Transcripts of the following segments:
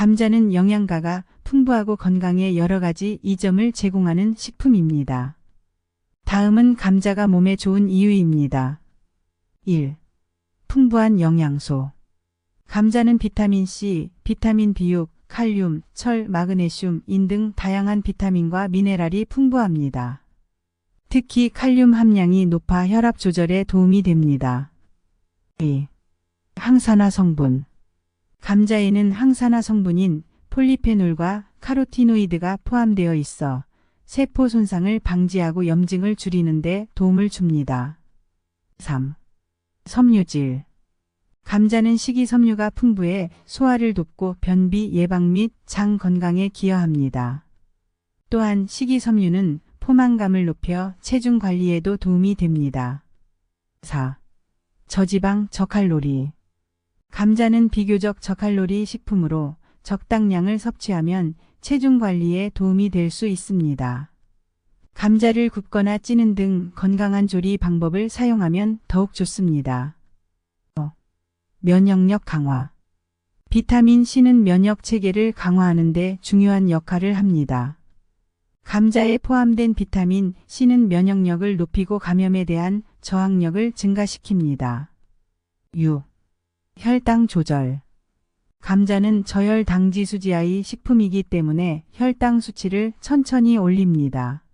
감자는 영양가가 풍부하고 건강에 여러 가지 이점을 제공하는 식품입니다. 다음은 감자가 몸에 좋은 이유입니다. 1. 풍부한 영양소. 감자는 비타민 C, 비타민 B6, 칼륨, 철, 마그네슘, 인 등 다양한 비타민과 미네랄이 풍부합니다. 특히 칼륨 함량이 높아 혈압 조절에 도움이 됩니다. 2. 항산화 성분. 감자에는 항산화 성분인 폴리페놀과 카로티노이드가 포함되어 있어 세포 손상을 방지하고 염증을 줄이는데 도움을 줍니다. 3. 섬유질. 감자는 식이섬유가 풍부해 소화를 돕고 변비 예방 및 장 건강에 기여합니다. 또한 식이섬유는 포만감을 높여 체중 관리에도 도움이 됩니다. 4. 저지방 저칼로리. 감자는 비교적 저칼로리 식품으로 적당량을 섭취하면 체중 관리에 도움이 될 수 있습니다. 감자를 굽거나 찌는 등 건강한 조리 방법을 사용하면 더욱 좋습니다. 어, 면역력 강화. 비타민 C는 면역 체계를 강화하는 데 중요한 역할을 합니다. 감자에 포함된 비타민 C는 면역력을 높이고 감염에 대한 저항력을 증가시킵니다. 6. 혈당 조절. 감자는 저혈 당지 수지아의 식품이기 때문에 혈당 수치를 천천히 올립니다.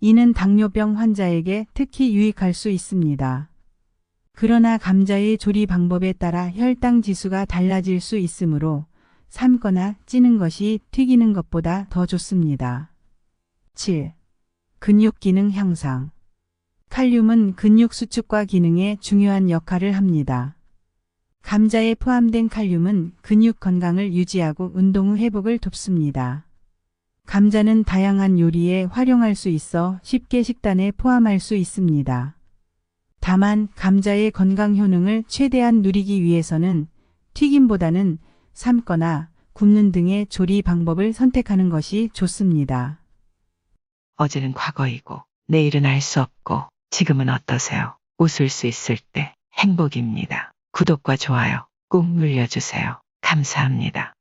이는 당뇨병 환자에게 특히 유익할 수 있습니다. 그러나 감자의 조리 방법에 따라 혈당 지수가 달라질 수 있으므로 삶거나 찌는 것이 튀기는 것보다 더 좋습니다. 7. 근육 기능 향상. 칼륨은 근육 수축과 기능에 중요한 역할을 합니다. 감자에 포함된 칼륨은 근육 건강을 유지하고 운동 후 회복을 돕습니다. 감자는 다양한 요리에 활용할 수 있어 쉽게 식단에 포함할 수 있습니다. 다만 감자의 건강 효능을 최대한 누리기 위해서는 튀김보다는 삶거나 굽는 등의 조리 방법을 선택하는 것이 좋습니다. 어제는 과거이고 내일은 알 수 없고 지금은 어떠세요? 웃을 수 있을 때 행복입니다. 구독과 좋아요 꾹 눌러주세요. 감사합니다.